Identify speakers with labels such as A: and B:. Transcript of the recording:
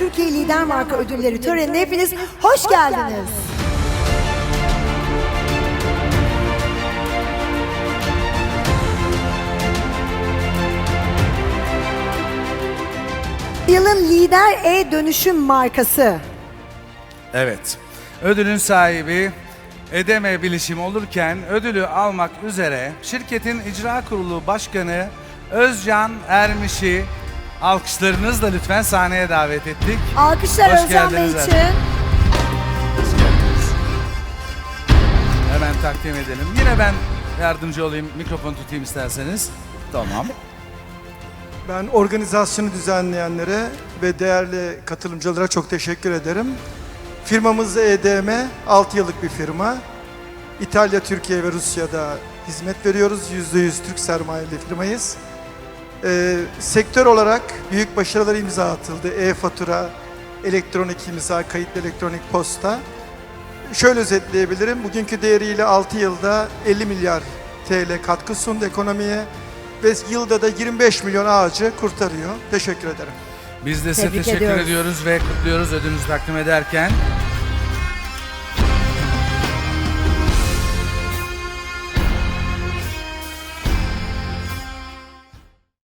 A: Türkiye Lider Marka Ödülleri törenine hepiniz hoş geldiniz. Yılın lider e-dönüşüm markası.
B: Evet. Ödülün sahibi Edeme Bilişim olurken ödülü almak üzere şirketin icra kurulu başkanı Özcan Ermiş'i alkışlarınızla lütfen sahneye davet ettik.
A: Alkışlar
B: Hoş
A: Özcan Bey
B: geldiniz
A: için.
B: efendim. Hoş geldiniz. Hemen takdim edelim. Yine ben yardımcı olayım. Mikrofon tutayım isterseniz. Tamam.
C: Ben organizasyonu düzenleyenlere ve değerli katılımcılara çok teşekkür ederim. Firmamız EDM, 6 yıllık bir firma. İtalya, Türkiye ve Rusya'da hizmet veriyoruz. %100 Türk sermayeli firmayız. Ee, sektör olarak büyük başarılar imza atıldı. E-fatura, elektronik imza, kayıtlı elektronik posta. Şöyle özetleyebilirim. Bugünkü değeriyle 6 yılda 50 milyar TL katkı sundu ekonomiye ve yılda da 25 milyon ağacı kurtarıyor. Teşekkür ederim.
B: Biz de size
A: Tebrik
B: teşekkür
A: ediyoruz.
B: ediyoruz ve kutluyoruz ödülünüzü takdim ederken.